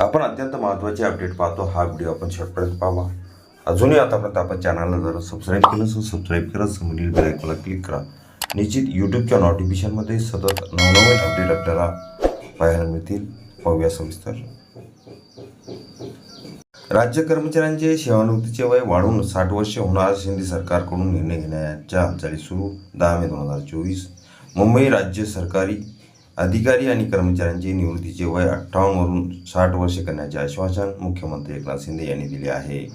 आपण अत्यंत महत्त्वाचे अपडेट पाहतो. हा व्हिडिओ आपण शेवटपर्यंत पाहावा. अजूनही आतापर्यंत आपण चॅनलला जर सबस्क्राईब केलं असेल सबस्क्राईब करा. समोरील बेलायकॉनला क्लिक करा. निश्चित यूट्यूबच्या नोटिफिकेशनमध्ये सतत नवनवीन अपडेट आपल्याला पाहायला मिळतील. पाहूया सविस्तर. राज्य कर्मचाऱ्यांचे सेवानिवृत्तीचे वय वाढून साठ वर्ष होणार शिंदे सरकारकडून निर्णय घेण्याच्या हालचाली सुरू. दहा मे दोन हजार चोवीस. मुंबई राज्य सरकारी अधिकारी आणि कर्मचाऱ्यांची निवृत्तीचे वय अठ्ठावन्नवरून साठ वर्षे करण्याचे आश्वासन मुख्यमंत्री एकनाथ शिंदे यांनी दिले आहे.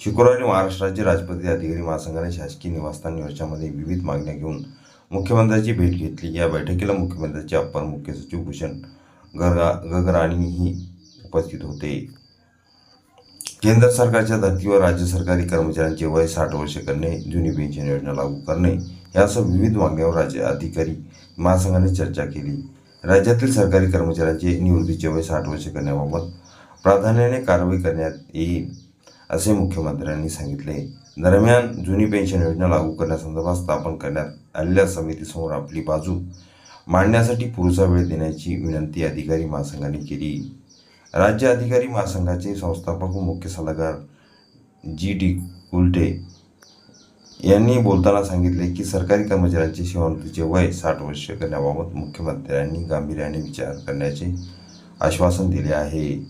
शुक्रवारी महाराष्ट्र राज्य अधिकारी महासंघाने शासकीय निवासस्थान निवासामध्ये विविध मागण्या घेऊन मुख्यमंत्र्यांची भेट घेतली. या बैठकीला मुख्यमंत्र्यांचे अप्पर मुख्य सचिव भूषण गरगा गगराणीही उपस्थित होते. केंद्र सरकारच्या धर्तीवर राज्य सरकारी कर्मचाऱ्यांचे वय साठ वर्षे करणे जुनी पेन्शन योजना लागू करणे यासह विविध मागण्यांवर राज्य अधिकारी महासंघाने चर्चा केली. राज्यातील सरकारी कर्मचाऱ्यांचे निवृत्तीचे वय साठ वर्ष करण्याबाबत प्राधान्याने कारवाई करण्यात येईल असे मुख्यमंत्र्यांनी सांगितले. दरम्यान जुनी पेन्शन योजना लागू करण्यासंदर्भात स्थापन करण्यात आलेल्या समितीसमोर आपली बाजू मांडण्यासाठी पुरेसा वेळ देण्याची विनंती अधिकारी महासंघाने केली. राज्य अधिकारी महासंघाचे संस्थापक व मुख्य सल्लागार जी डी कुलटे यांनी बोलताना सांगितले की सरकारी कर्मचाऱ्यांचे सेवानिवृत्तीचे वय साठ वर्ष करण्याबाबत मुख्यमंत्र्यांनी गांभीर्याने विचार करण्याचे आश्वासन दिले आहे.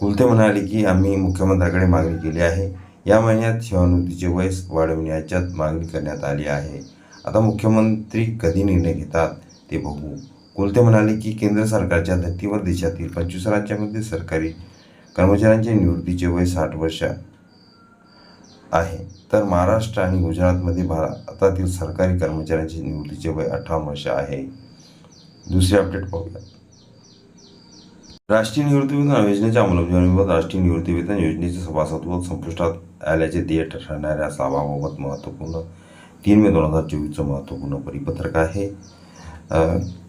कुलते म्हणाले की आम्ही मुख्यमंत्र्यांकडे मागणी केली आहे. या महिन्यात सेवानिवृत्तीचे वय वाढविण्याच्या मागणी करण्यात आली आहे. आता मुख्यमंत्री कधी निर्णय घेतात ते बघू. कुलते म्हणाले की केंद्र सरकारच्या धर्तीवर देशातील पंचवीस राज्यामध्ये सरकारी कर्मचाऱ्यांचे निवृत्तीचे वय साठ वर्ष आहे. तर महाराष्ट्र आणि गुजरातमध्ये भारतातील सरकारी कर्मचाऱ्यांचे निवृत्तीचे वय अठरा वर्ष आहे. दुसरे अपडेट पाहूया. राष्ट्रीय निवृत्तीवेतन योजनेच्या अंमलबजावणीबाबत राष्ट्रीय निवृत्तीवेतन योजनेचे सभासदत्व संपुष्टात आल्याचे ध्येय ठरणाऱ्या सभाबाबत महत्त्वपूर्ण तीन मे दोन हजार चोवीसचं महत्त्वपूर्ण परिपत्रक आहे. अ,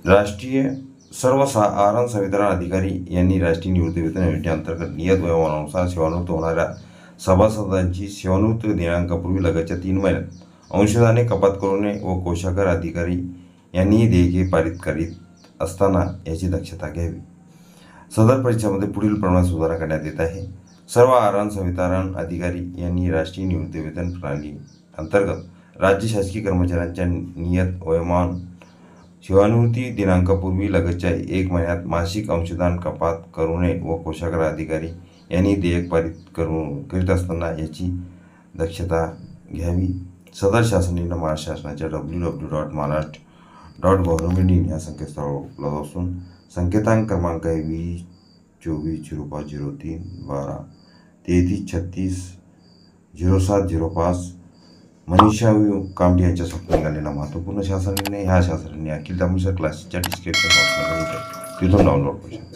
राष्ट्रीय सर्वसाधारण संवितरण अधिकारी यांनी राष्ट्रीय निवृत्तीवेतन योजनेअंतर्गत नियत वयोमानानुसार सेवानिवृत्त होणाऱ्या सभासदांची सेवानिवृत्ती दिनांकापूर्वी लगतच्या तीन महिन्यात अंशदाने कपात करू नये व कोशागार अधिकारी यांनी देयके पारित करीत असताना याची दक्षता घ्यावी. सदर परीक्षामध्ये पुढील प्रमाणात सुधारणा करण्यात येत आहे. सर्व आरण संवितारण अधिकारी यांनी राष्ट्रीय निवृत्ती वेतन प्रणाली अंतर्गत राज्य शासकीय कर्मचाऱ्यांच्या नियत वयोमान सेवानिवृत्ती दिनांकापूर्वी लगतच्या एक महिन्यात मासिक अंशदान कपात करू नये व कोशागार अधिकारी यांनी देयक पारित करू करीत असताना याची दक्षता घ्यावी. सदर शासनाने महाराष्ट्र शासनाच्या W W dot Maharashtra dot government in या संकेतस्थळावर उपलब्ध असून संकेतांक क्रमांक आहे वीस चोवीस झिरो पाच झिरो तीन बारा तेहतीस छत्तीस झिरो सात झिरो पाच. मनीषा कामटे यांच्या स्वप्न निघालेला महत्त्वपूर्ण शासनाने ह्या शासनाने अखिल तामिळ क्लासच्या डिस्क्रिप्शन बॉक्समध्ये तिथून डाउनलोड करू शकता.